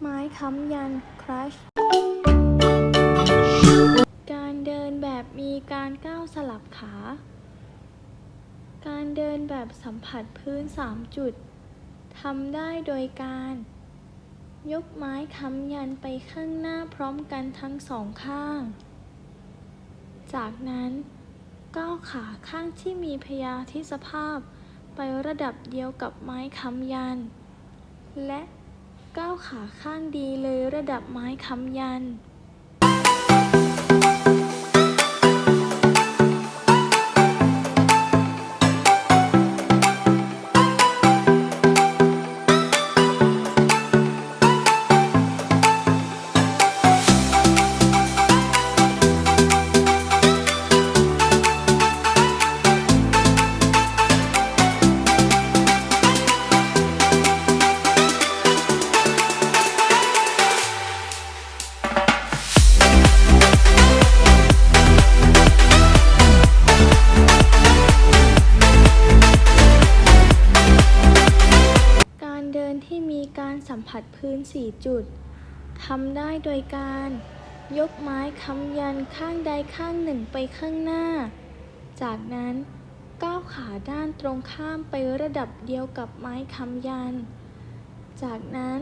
ไม้ค้ำยันครัชการเดินแบบมีการก้าวสลับขา การเดินแบบสัมผัสพื้น 3 จุดทำได้โดยการ ยกไม้ค้ำยันไปข้างหน้าพร้อมกันทั้งสองข้าง จากนั้นก้าวขาข้างที่มีพยาธิสภาพ ไประดับเดียวกับไม้ค้ำยัน และ ก้าวขาข้างดีเลยระดับไม้ค้ำยัน ที่มีการสัมผัสพื้น 4 จุด ทำได้โดยการ ยกไม้ค้ำยันข้างใดข้างหนึ่งไปข้างหน้า จากนั้นก้าวขาด้านตรงข้ามไประดับเดียวกับไม้ค้ำยัน จากนั้น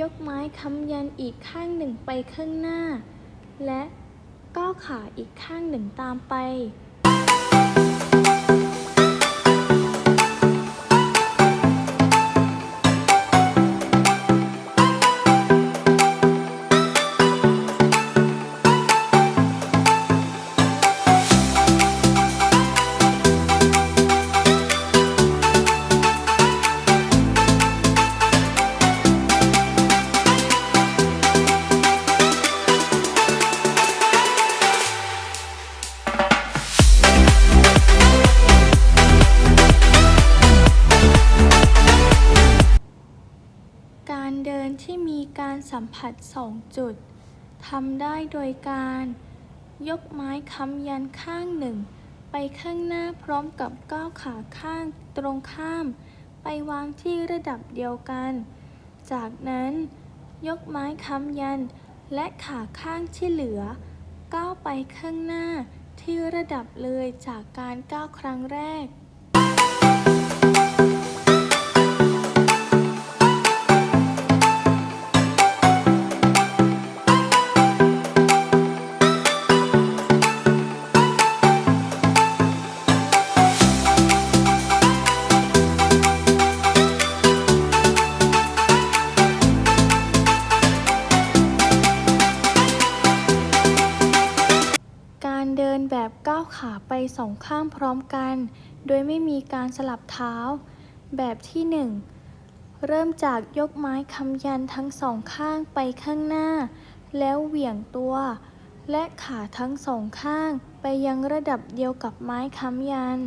ยกไม้ค้ำยันอีกข้างหนึ่งไปข้างหน้า และก้าวขาอีกข้างหนึ่งตามไป เดินที่มีการสัมผัสสองจุดทำได้โดยการ ยกไม้ค้ำยันข้างหนึ่ง ไปข้างหน้าพร้อมกับก้าวขาข้างตรงข้าม ไปวางที่ระดับเดียวกัน จากนั้นยกไม้ค้ำยัน และขาข้างที่เหลือ ก้าวไปข้างหน้าที่ระดับเลยจากการก้าวครั้งแรก แบบก้าวขาไปสองข้างพร้อมกัน โดยไม่มีการสลับเท้า แบบที่หนึ่งเริ่มจากยกไม้ค้ำยันทั้งสองข้างไปข้างหน้า แล้วเหวี่ยงตัว และขาทั้งสองข้างไปยังระดับเดียวกับไม้ค้ำยัน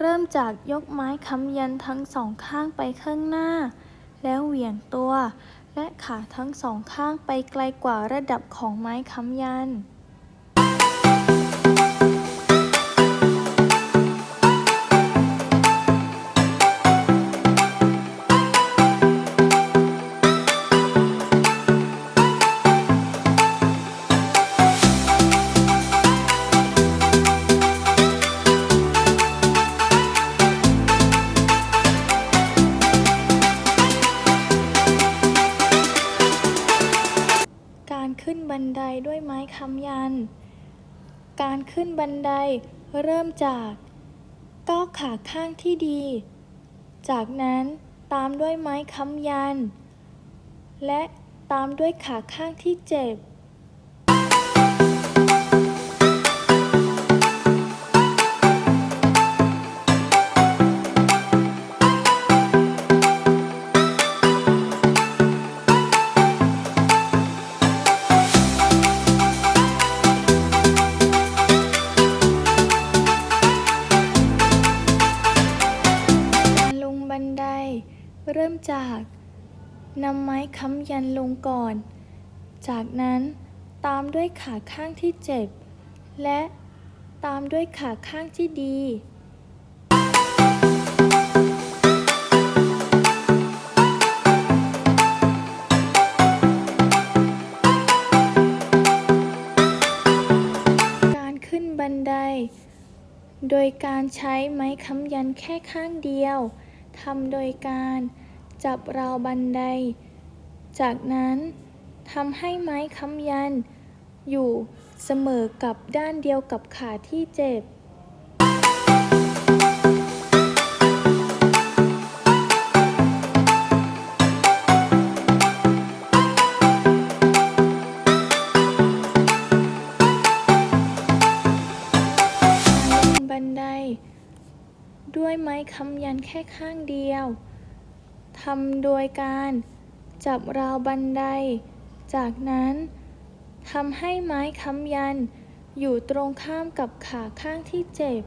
เริ่มจากยกไม้ค้ำยันทั้งสองข้างไปข้างหน้า แล้วเหวี่ยงตัว และขาทั้งสองข้างไปไกลกว่าระดับของไม้ค้ำยัน การขึ้นบันไดเริ่มจากก้าวขาข้างที่ดี จากนั้นตามด้วยไม้ค้ำยัน และตามด้วยขาข้างที่เจ็บ จากนำไม้ค้ำยันลงก่อน จากนั้นตามด้วยขาข้างที่เจ็บ และตามด้วยขาข้างที่ดีการขึ้นบันได โดยการใช้ไม้ค้ำยันแค่ข้างเดียว ทำโดยการ จับราวบันได จากนั้นทำให้ไม้ค้ำยัน อยู่เสมอกับด้านเดียวกับขาที่เจ็บกางบันไดด้วยไม้ค้ำยันแค่ข้างเดียว ทำโดยการจับราวบันได จากนั้นทำให้ไม้ค้ำยันอยู่ตรงข้ามกับขาข้างที่เจ็บ